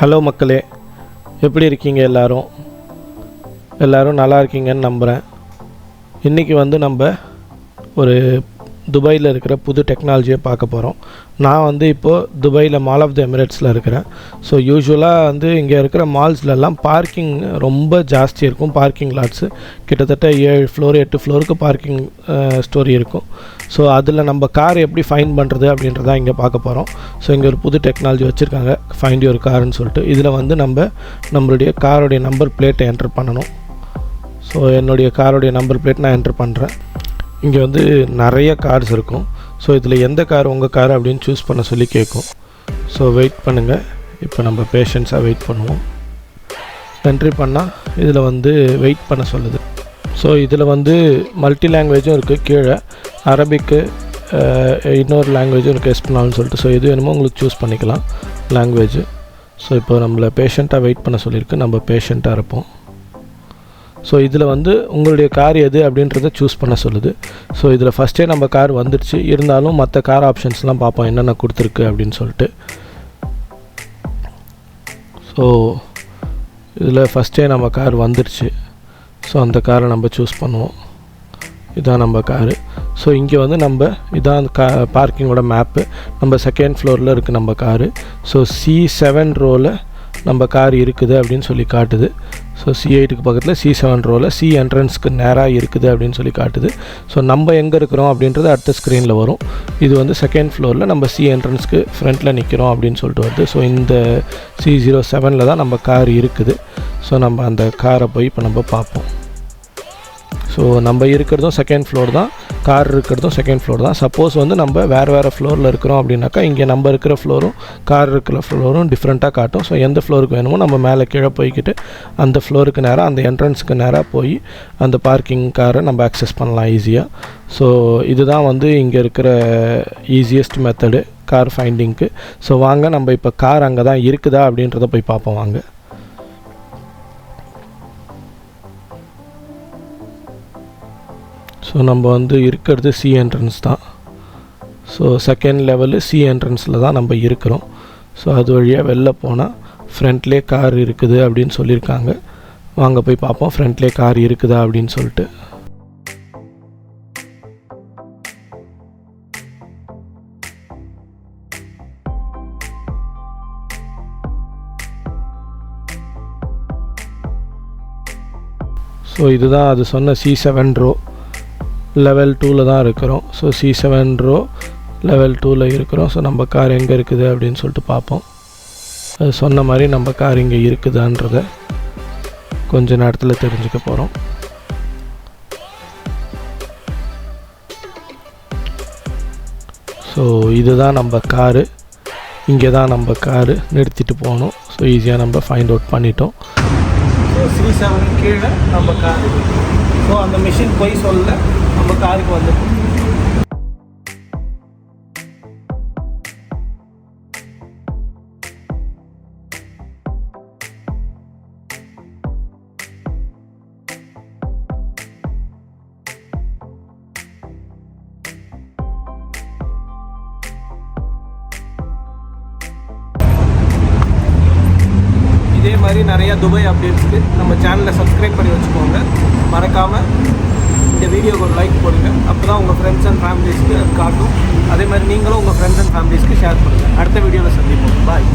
Hello மக்களே எப்படி இருக்கீங்க எல்லோரும்? எல்லோரும் நல்லா இருக்கீங்கன்னு நம்புகிறேன் இன்றைக்கி வந்து நம்ம ஒரு துபாயில் இருக்கிற புது டெக்னாலஜியை பார்க்க போகிறோம் நான் வந்து இப்போது துபாயில் மால் ஆஃப் த எமிரேட்ஸில் இருக்கிறேன். ஸோ யூஸ்வலாக வந்து இங்கே இருக்கிற மால்ஸ்லலாம் பார்க்கிங் ரொம்ப ஜாஸ்தி இருக்கும். பார்க்கிங் லாட்ஸு கிட்டத்தட்ட ஏழு ஃப்ளோர் எட்டு ஃப்ளோருக்கு பார்க்கிங் ஸ்டோரி இருக்கும். ஸோ அதில் நம்ம கார் எப்படி ஃபைன் பண்ணுறது அப்படின்றத இங்கே பார்க்க போகிறோம் ஸோ இங்கே ஒரு புது டெக்னாலஜி வச்சுருக்காங்க. ஃபைண்ட் யுவர் கார்னு சொல்லிட்டு. இதில் வந்து நம்ம நம்மளுடைய காரோடைய நம்பர் பிளேட்டை என்டர் பண்ணணும். ஸோ என்னுடைய காரோடைய நம்பர் பிளேட் நான் என்டர் பண்ணுறேன் இங்கே வந்து நிறைய கார்ஸ் இருக்கும். ஸோ இதில் எந்த கார் உங்கள் கார் அப்படின்னு சூஸ் பண்ண சொல்லி கேட்கும் ஸோ வெயிட் பண்ணுங்கள் இப்போ நம்ம பேஷன்ஸாக வெயிட் பண்ணுவோம். என்ட்ரி பண்ணால் இதில் வந்து வெயிட் பண்ண சொல்லுது. ஸோ இதில் வந்து மல்டி லாங்குவேஜும் இருக்குது கீழே. அரபிக்கு இன்னொரு லாங்குவேஜும் இருக்குது எஸ்பனால்னு சொல்லிட்டு. ஸோ எது வேணுமோ உங்களுக்கு சூஸ் பண்ணிக்கலாம். லாங்குவேஜ் ஸோ இப்போ நம்மளை பேஷண்ட்டாக வெயிட் பண்ண சொல்லியிருக்கு. நம்ம பேஷண்ட்டாக இருப்போம். ஸோ இதில் வந்து உங்களுடைய கார் எது அப்படின்றத சூஸ் பண்ண சொல்லுது. ஸோ இதில் ஃபஸ்ட்டே நம்ம கார் வந்துடுச்சு இருந்தாலும் மற்ற கார் ஆப்ஷன்ஸ்லாம் பார்ப்போம் என்னென்ன கொடுத்துருக்கு அப்படின்னு சொல்லிட்டு. ஸோ இதில் ஃபஸ்ட்டே நம்ம கார் வந்துடுச்சு ஸோ அந்த காரை நம்ம சூஸ் பண்ணுவோம். இதான் நம்ம காரு ஸோ இங்கே வந்து நம்ம இதான் கா பார்க்கிங்கோட மேப்பு நம்ம செகண்ட் ஃப்ளோரில் இருக்குது நம்ம காரு ஸோ சி செவன் ரோவில் நம்ம கார் இருக்குது அப்படின்னு சொல்லி காட்டுது. ஸோ சி எயிட்டுக்கு பக்கத்தில் சி செவன் ரோவில் சி என்ட்ரன்ஸ்க்கு நேராக இருக்குது அப்படின்னு சொல்லி காட்டுது. ஸோ நம்ம எங்கே இருக்கிறோம் அப்படின்றது அடுத்த ஸ்க்ரீனில் வரும். இது வந்து செகண்ட் ஃப்ளோரில் நம்ம சி என்ட்ரன்ஸ்க்கு ஃப்ரண்ட்டில் நிற்கிறோம் அப்படின்னு சொல்லிட்டு வருது. ஸோ இந்த சி ஜீரோ செவனில் தான் நம்ம கார் இருக்குது. ஸோ நம்ம அந்த காரை போய் இப்போ நம்ம பார்ப்போம். ஸோ நம்ம இருக்கிறதும் செகண்ட் ஃப்ளோர் தான். கார் இருக்கிறதும் செகண்ட் ஃப்ளோர் தான். சப்போஸ் வந்து நம்ம வேறு வேறு ஃப்ளோரில் இருக்கிறோம் அப்படின்னாக்கா இங்கே நம்ம இருக்கிற ஃப்ளோரும் கார் இருக்கிற ஃப்ளோரும் டிஃப்ரெண்ட்டாக காட்டும். ஸோ எந்த ஃப்ளோருக்கு வேணுமோ நம்ம மேலே கீழே போய்க்கிட்டு அந்த ஃப்ளோருக்கு நேராக அந்த என்ட்ரன்ஸுக்கு நேராக போய் அந்த பார்க்கிங் காரை நம்ம அக்சஸ் பண்ணலாம் ஈஸியாக ஸோ இதுதான் வந்து இங்கே இருக்கிற ஈஸியஸ்ட் மெத்தடு கார் ஃபைண்டிங்க்கு ஸோ வாங்க நம்ம இப்போ கார் அங்கே தான் இருக்குதா அப்படின்றத போய் பார்ப்போம் வாங்க. ஸோ நம்ம வந்து இருக்கிறது சி என்ட்ரன்ஸ் தான். ஸோ செகண்ட் லெவலு சி என்ட்ரன்ஸில் தான் நம்ம இருக்கிறோம். ஸோ அது வழியாக வெளில போனால் ஃப்ரண்ட்லேயே கார் இருக்குது அப்படின்னு சொல்லியிருக்காங்க. வாங்க போய் பார்ப்போம் ஃப்ரண்ட்லேயே கார் இருக்குதா அப்படின்னு சொல்லிட்டு. ஸோ இதுதான் அது சொன்ன சி செவன் ரோ லெவல் டூவில் தான் இருக்கிறோம். So C seven row level டூவில் இருக்கிறோம். ஸோ நம்ம கார் எங்கே இருக்குது அப்படின்னு சொல்லிட்டு பார்ப்போம். அது சொன்ன மாதிரி நம்ம கார் இங்கே இருக்குதான்றத கொஞ்ச நேரத்தில் தெரிஞ்சுக்க போகிறோம் ஸோ இதுதான் நம்ம காரு இங்கே தான் நம்ம காரு நிறுத்திட்டு போகணும் ஸோ ஈஸியாக நம்ம ஃபைண்ட் அவுட் பண்ணிட்டோம். ஸோ சி செவன் கீழே நம்ம காரு ஸோ அந்த மிஷின் போய் சொல்ல நம்ம காருக்கு வந்து மாதிரி நிறையா துபாய் அப்டேட்ஸ்க்கு நம்ம சேனலை சப்ஸ்கிரைப் பண்ணி வச்சுக்கோங்க. மறக்காமல் இந்த வீடியோக்கு ஒரு லைக் போடுங்க. அப்போ தான் உங்கள் ஃப்ரெண்ட்ஸ் அண்ட் ஃபேமிலிஸ்க்கு அது காட்டும். அதே மாதிரி நீங்களும் உங்கள் ஃப்ரெண்ட்ஸ் அண்ட் ஃபேமிலிஸ்க்கு ஷேர் பண்ணுங்கள் அடுத்த வீடியோவில் சந்திப்போம். பாய்